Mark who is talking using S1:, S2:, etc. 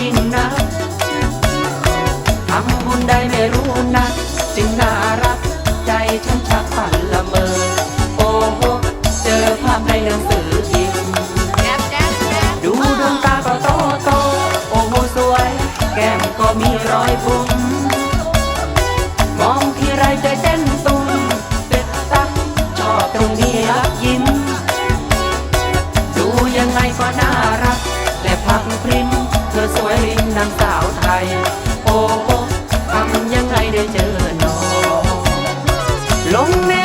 S1: ยิ่งนักทำบุญได้ไม่รู้นะจึงน่ารัก ใจฉันชักฝันละเมอ โอ้โหเจอภาพในหนังสือพิมพ์แจ๊บแจ๊บแจ๊บดูดวงตาก็โตโต โอ้โหสวย แก้มก็มีรอยบุ๋มมองที่ไรใจเต้นตุ้มเป็ดตักชอบตรงนี้รักยิ้ม ดูยังไงก็น่ารัก และพักพริมเธอสวยริงนางสาวไทย โอ้ทำยังไงได้เจอน้องลงใน